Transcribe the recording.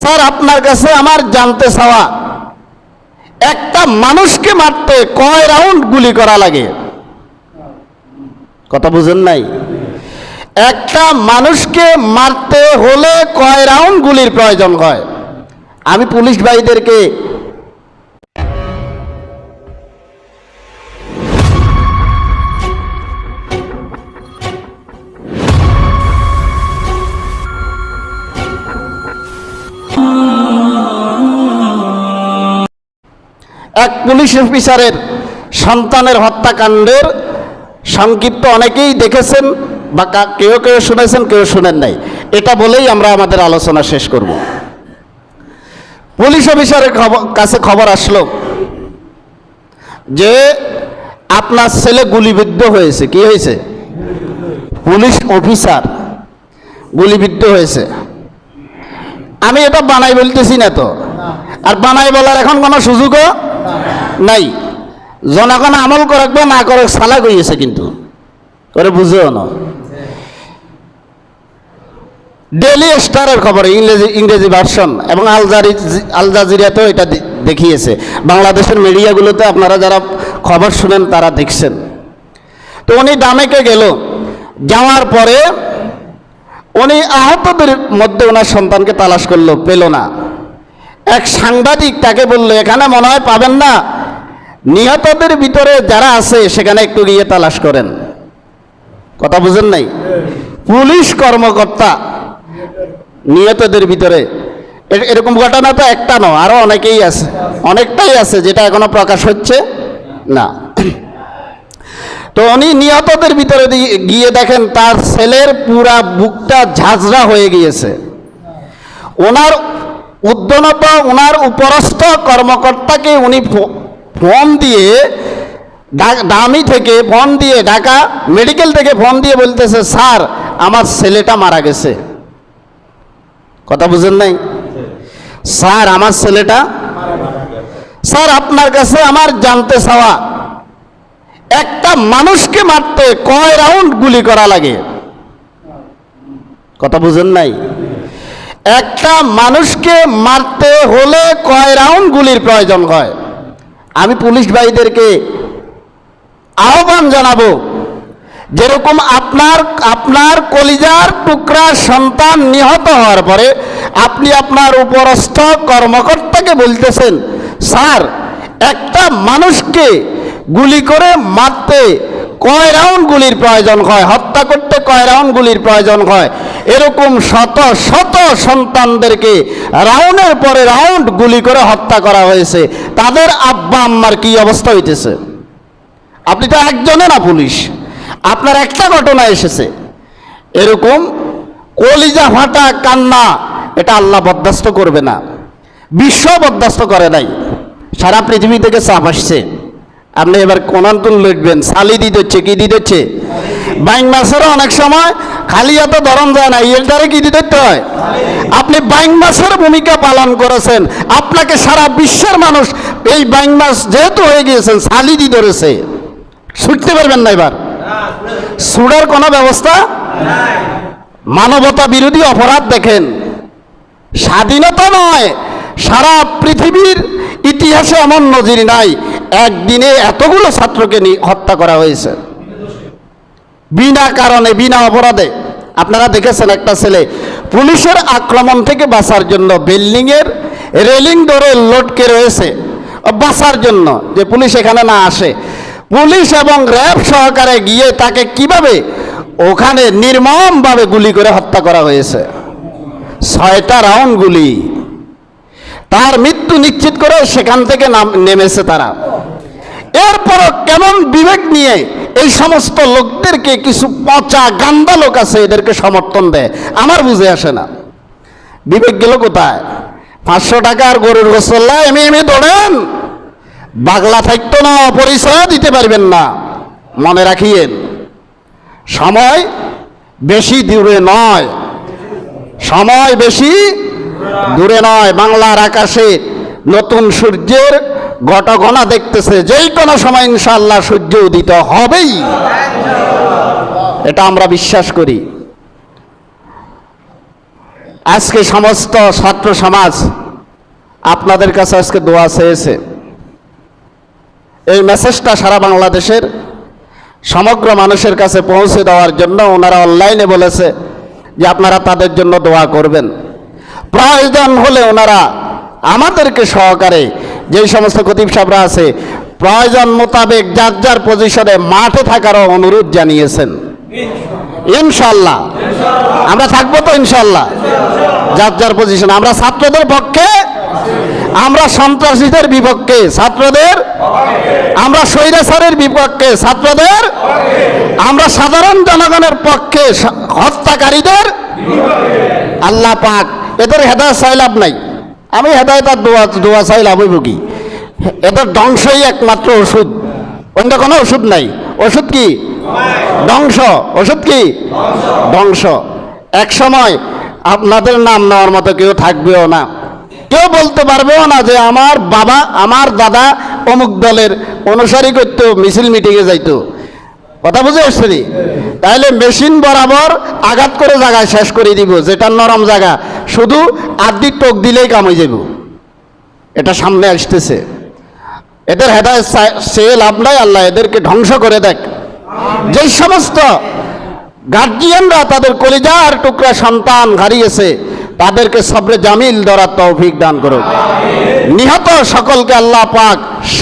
Sir, আপনার কাছে আমার জানতে চাওয়া, একটা মানুষকে মারতে কয় রাউন্ড গুলি করা লাগে? কথা বুঝেন নাই? একটা মানুষকে মারতে হলে কয় রাউন্ড গুলির প্রয়োজন হয়? আমি পুলিশ ভাইদেরকে পুলিশ অফিসারের সন্তানের হত্যাকাণ্ডের সংক্ষিপ্ত অনেকেই দেখেছেন বা কেউ কেউ শুনেছেন, কেউ শুনেন নাই। এটা বলেই আমরা আমাদের আলোচনা শেষ করব। পুলিশ অফিসারের কাছে খবর আসলো যে আপনার ছেলে গুলিবিদ্ধ হয়েছে। কি হয়েছে? পুলিশ অফিসার গুলিবিদ্ধ হয়েছে। আমি এটা বানাই বলতেছি না তো। আর বানাই বলার এখন কোনো সুযোগও নাই। জনগণ আমল করক বা না করক সালা গইয়েছে কিন্তু। করে বুঝেও না। ডেলি স্টারের খবর, ইংরেজি ইংরেজি ভার্সন এবং আলজারি আল জাজিরাতেও এটা দেখিয়েছে। বাংলাদেশের মিডিয়াগুলোতে আপনারা যারা খবর শুনেন, তারা দেখছেন। তো উনি ডামেকে গেল। যাওয়ার পরে উনি আহতদের মধ্যে ওনার সন্তানকে তালাশ করল, পেল না। এক সাংবাদিক তাকে বলল, এখানে মনে হয় পাবেন না নিহতদের ভিতরে যারা আছে, সেখানে একটু গিয়ে তালাশ করেন। কথা বুঝেন নাই? পুলিশ কর্মকর্তা নিহতদের ভিতরে। এরকম ঘটনা তো একটা নয়, আরও অনেকেই আছে। অনেকটাই আছে, যেটা এখনও প্রকাশ হচ্ছে না। তো উনি নিহতদের ভিতরে গিয়ে দেখেন, তার ছেলের পুরা বুকটা ঝাঁঝরা হয়ে গিয়েছে। ওনার উদ্যমতা ওনার উপরস্থ কর্মকর্তাকে উনি ফোন দিয়ে দামি থেকে ফোন দিয়ে ঢাকা মেডিকেল থেকে ফোন দিয়ে বলতেছে, স্যার, আমার ছেলেটা মারা গেছে। কথা বুঝেন নাই? স্যার, আমার ছেলেটা স্যার, আপনার কাছে আমার জানতে চাওয়া, একটা মানুষকে মারতে কয় রাউন্ড গুলি করা লাগে? কথা বুঝেন নাই? একটা মানুষকে মারতে হলে কয় রাউন্ড গুলির প্রয়োজন হয়? আমি পুলিশ ভাইদেরকে আহ্বান জানাব, যেরকম আপনার আপনার কলিজার টুকরা সন্তান নিহত হওয়ার পরে আপনি আপনার উপরস্থ কর্মকর্তাকে বলতেছেন, স্যার, একটা মানুষকে গুলি করে মারতে কয় রাউন্ড গুলির প্রয়োজন হয়? হত্যা করতে কয় রাউন্ড গুলির প্রয়োজন হয়? এরকম শত শত সন্তানদেরকে রাউন্ডের পরে রাউন্ড গুলি করে হত্যা করা হয়েছে। তাদের আব্বা আম্মার কি অবস্থা হইতেছে? আপনি তো একজনে না পুলিশ। আপনার একটা ঘটনা এসেছে। এরকম কলিজা ফাটা কান্না, এটা আল্লাহ বরদাস্ত করবে না। বিশ্ব বরদাস্ত করে নাই। সারা পৃথিবী থেকে চাপ আসছে। আপনি এবার কোনান্তুন লিখবেন, সালি দিতে হচ্ছে কি দিতে হচ্ছে বাইং মাছেরও অনেক সময় খালি এত ধরন যায় না এর দ্বারা কি দিতে হয়? আপনি বাইং মাছের ভূমিকা পালন করেছেন, আপনাকে সারা বিশ্বের মানুষ এই বাইং মাছ যেহেতু হয়ে গিয়েছেন সালিদি ধরেছে। ছুটতে পারবেন না এবার? সুডার কোনো ব্যবস্থা মানবতা বিরোধী অপরাধ দেখেন। স্বাধীনতা নয়, সারা পৃথিবীর ইতিহাসে এমন নজির নাই। একদিনে এতগুলো ছাত্রকে হত্যা করা হয়েছে। বিনা কারণে, বিনা অপরাধে। আপনারা দেখেছেন একটা ছেলে পুলিশের আক্রমণ থেকে বাঁচার জন্য বিল্ডিংয়ের রেলিং ধরে লটকে রয়েছে। বাঁচার জন্য যে পুলিশ এখানে না আসে। পুলিশ এবং র্যাব সহকারে গিয়ে তাকে কীভাবে ওখানে নির্মমভাবে গুলি করে হত্যা করা হয়েছে? ছয়টা রাউন্ড গুলি। তার মৃত্যু নিশ্চিত করে সেখান থেকে নাম- নেমেছে তারা। এরপরও কেমন বিবেক নিয়ে এই সমস্ত লোকদেরকে কিছু পচা গান্দা লোক আছে এদেরকে সমর্থন দেয়, আমার বুঝে আসে না। বিবেক গেল কোথায়? পাঁচশো টাকার গরুর গোসল্লা এমনি এমনি দৌড়েন। বাগলা থাকতো না, পরিচয় দিতে পারবেন না। মনে রাখিয়েন, সময় বেশি দূরে নয়। সময় বেশি দূরে নয়, বাংলার আকাশে নতুন সূর্যের ঘটঘনা দেখতেছে। যেই কোনো সময় ইনশাল্লাহ সূর্য উদিত হবেই। এটা আমরা বিশ্বাস করি। আজকে সমস্ত ছাত্র সমাজ আপনাদের কাছে আজকে দোয়া চেয়েছে। এই মেসেজটা সারা বাংলাদেশের সমগ্র মানুষের কাছে পৌঁছে দেওয়ার জন্য ওনারা অনলাইনে বলেছে যে আপনারা তাদের জন্য দোয়া করবেন। প্রয়োজন হলে ওনারা আমাদেরকে সহকারে যেই সমস্ত কতিব সাহরা আছে, প্রয়োজন মোতাবেক যার যার পজিশনে মাঠে থাকারও অনুরোধ জানিয়েছেন। ইনশাল্লাহ আমরা থাকব তো ইনশাল্লাহ যার যার পজিশন আমরা ছাত্রদের পক্ষে, আমরা সন্ত্রাসীদের বিপক্ষে, ছাত্রদের, আমরা স্বৈরাচারের বিপক্ষে, ছাত্রদের, আমরা সাধারণ জনগণের পক্ষে হত্যাকারীদের, আল্লাহ পাক এদের চাই লাভ নাই। আমি হেদায়ত আর দোয়া দোয়া চাই লাভ হইব কি? এদের ধ্বংসই একমাত্র ওষুধ। অন্য কোনো ওষুধ নাই। ওষুধ কি? ধ্বংস। ওষুধ কি? ধ্বংস। এক সময় আপনাদের নাম নেওয়ার মতো কেউ থাকবেও না। কেউ বলতে পারবেও না যে আমার বাবা, আমার দাদা অমুক দলের অনুসারী করতো, মিছিল মিটিংয়ে যাইতো। কথা বুঝে আসছে তাহলে মেশিন বরাবর আঘাত করে জায়গায় শেষ করে দিব যেটা নরম জায়গা। শুধু আদি টোক দিলেই কাম হয়ে যাব এটা সামনে আসতেছে। এদের হেদায় সে লাভ নাই, আল্লাহ এদেরকে ধ্বংস করে দেখ। যেই সমস্ত গার্জিয়ানরা তাদের কলিজার টুকরা সন্তান হারিয়েছে, তাদেরকে সবরে জামিল ধরার তৌফিক দান করুক। নিহত সকলকে আল্লাহ পাক